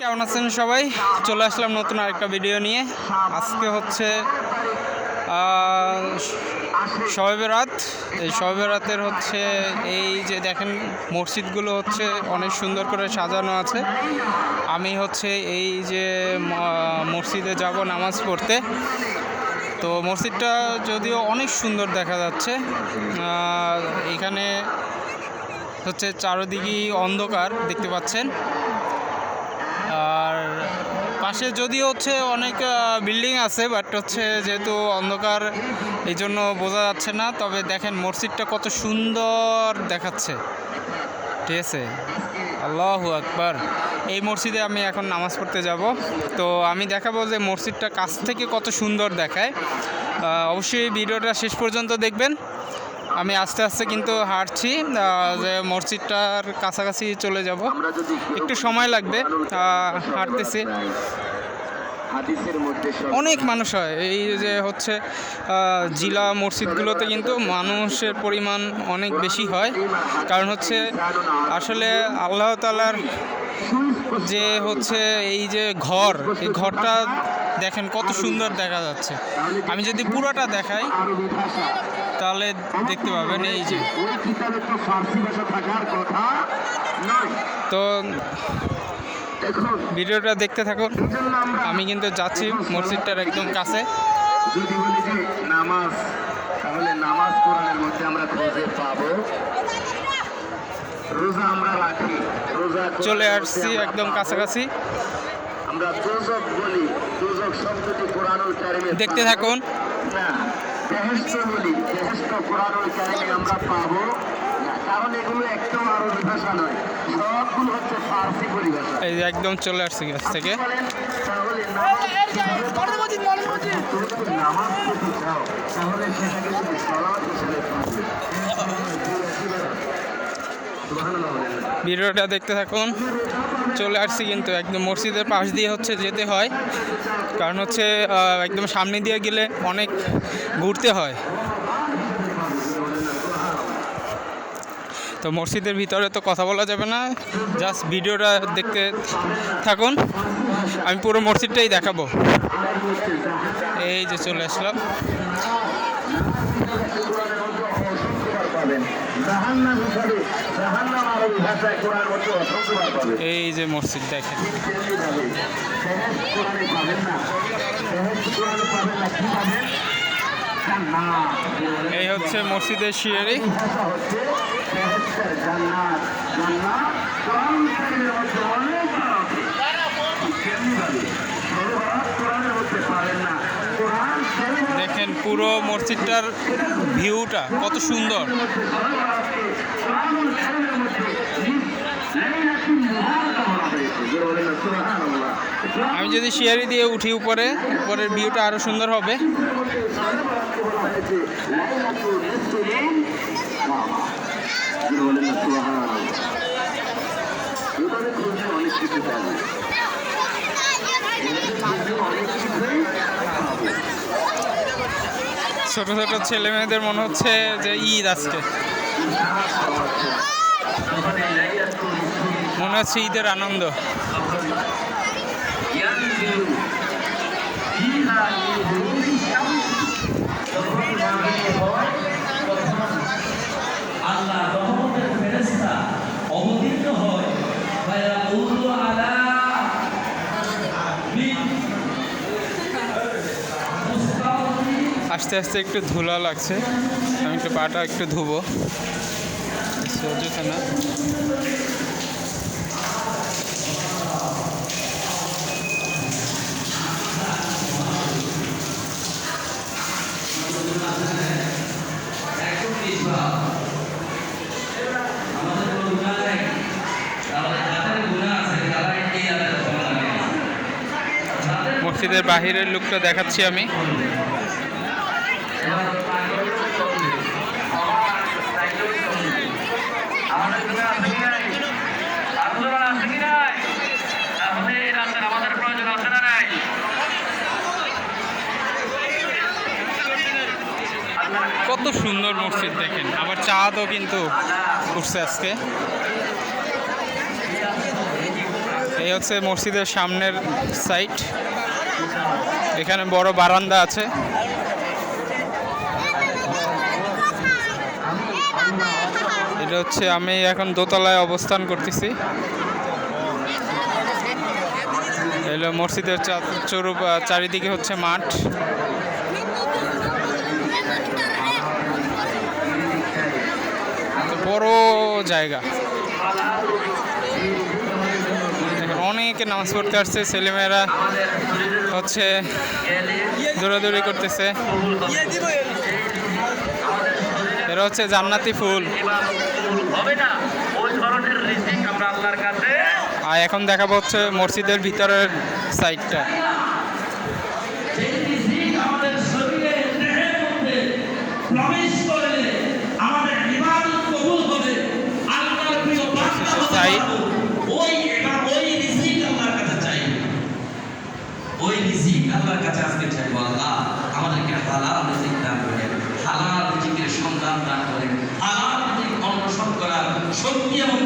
কেমন আছেন সবাই? চলে আসলাম নতুন আরেকটা ভিডিও নিয়ে। আজকে হচ্ছে শবে রাত এই শবে রাতের হচ্ছে এই যে দেখেন, মসজিদগুলো হচ্ছে অনেক সুন্দর করে সাজানো আছে। আমি হচ্ছে এই যে মসজিদে যাব নামাজ পড়তে। তো মসজিদটা যদিও অনেক সুন্দর দেখা যাচ্ছে এখানে হচ্ছে চারদিকেই অন্ধকার দেখতে পাচ্ছেন। পাশে যদিও হচ্ছে অনেক বিল্ডিং আছে বাট হচ্ছে যেহেতু অন্ধকার এই জন্য বোঝা যাচ্ছে না। তবে দেখেন মসজিদটা কত সুন্দর দেখাচ্ছে। ঠিক আছে? আল্লাহু আকবার। এই মসজিদে আমি এখন নামাজ পড়তে যাব। তো আমি দেখাবো যে মসজিদটা কাছ থেকে কত সুন্দর দেখায়। অবশ্যই ভিডিওটা শেষ পর্যন্ত দেখবেন। আমি আস্তে আস্তে কিন্তু হাঁটছি যে মসজিদটার কাছাকাছি চলে যাব। একটু সময় লাগবে হাঁটতেছি। অনেক মানুষ হয়। এই যে হচ্ছে জিলা মসজিদগুলোতে কিন্তু মানুষের পরিমাণ অনেক বেশি হয়। কারণ হচ্ছে, আসলে আল্লাহ তালার যে হচ্ছে এই যে ঘর, এই ঘরটা দেখেন কত সুন্দর দেখা যাচ্ছে। আমি যদি পুরোটা দেখাই তাহলে দেখতে পাবেন এই যে। তো ভিডিওটা দেখতে থাকুন। আমি কিন্তু যাচ্ছি মসজিদটার একদম কাছে। যদি বলি যে নামাজ তাহলে নামাজ মধ্যে আমরা রোজা আমরা রোজা চলে আসছি একদম কাছাকাছি। আমরা বলি দেখতে থাকুন। না কোরআনুল কারিমে আমরা পাবো। কারণ এগুলো একদম আরবি ভাষা নয় সবগুলো হচ্ছে ফার্সি পরিভাষা এই একদম চলে আসছে গাছ থেকে। তাহলে নামাজ যদি চাও তাহলে সেটাকে তুমি হিসেবে পাবে সুবহানাল্লাহ বলেন না। ভিডিওটা দেখতে থাকুন। চলে আসছি কিন্তু একদম মসজিদের পাশ দিয়ে হচ্ছে যেতে হয়। কারণ হচ্ছে একদম সামনে দিয়ে গেলে অনেক ঘুরতে হয়। তো মসজিদের ভিতরে তো কথা বলা যাবে না। জাস্ট ভিডিওটা দেখতে থাকুন। আমি পুরো মসজিদটাই দেখাবো। এই যে চলে আসলাম। পাবেন। জাহান্নাম হিসাবে জাহান্নাম আরবি ভাষায় কোরআন মধ্যে অসংখ্যবার পাবেন। এই যে মসজিদ দেখেন। সহজ কোরআনে পাবেন না। সহজ কোরআনে পাবেন না কি পাবেন? এই হচ্ছে মসজিদের শিয়ারি কোরআন দেখেন পুরো মসজিদটার ভিউটা, কত সুন্দর। আমি যদি শিয়ারি দিয়ে উঠি উপরে, উপরের ভিউটা আরও সুন্দর হবে। লাইলাতুল নিসফিন বাবা জোরে বলেন না সুবহানাল্লাহ এভাবে খুঁজে অনেক কিছু পাবে অনেক কিছুই ছোট ছোট ছেলে মেয়েদের মনে হচ্ছে যে ঈদ আজকে। মনে হচ্ছে ঈদের আনন্দ। আস্তে আস্তে একটু ধুলা লাগছে। আমি একটু পাটা একটু ধুবো। অযথা না আমাদের কোনো গুনাহ নেই আমাদের যাদের গুনাহ আছে তারা এই আয়াতের ফল লাগে যাদের মসজিদের বাহিরের লুকটা দেখাচ্ছি আমি। কত সুন্দর মসজিদ দেখেন। আবার চাঁদও কিন্তু উঠছে আজকে। এই হচ্ছে মসজিদের সামনের সাইট এখানে বড় বারান্দা আছে। এটা হচ্ছে আমি এখন দোতলায় অবস্থান করতেছি। এলো মসজিদের চা- চরু চারিদিকে হচ্ছে মাঠ। বড় জায়গা। অনেকে নামাজ পড়তে আসছে, ছেলেমেয়েরা হচ্ছে দৌড়াদৌড়ি করতেছে। এরা হচ্ছে জান্নাতি ফুল। আর এখন দেখাবো হচ্ছে মসজিদের ভিতরের সাইডটা। সাইড। আমাদেরকে হালাল দান করেন। হালাল রিজিকের সন্ধান দান করেন হালাল রিজিক অন্বেষণ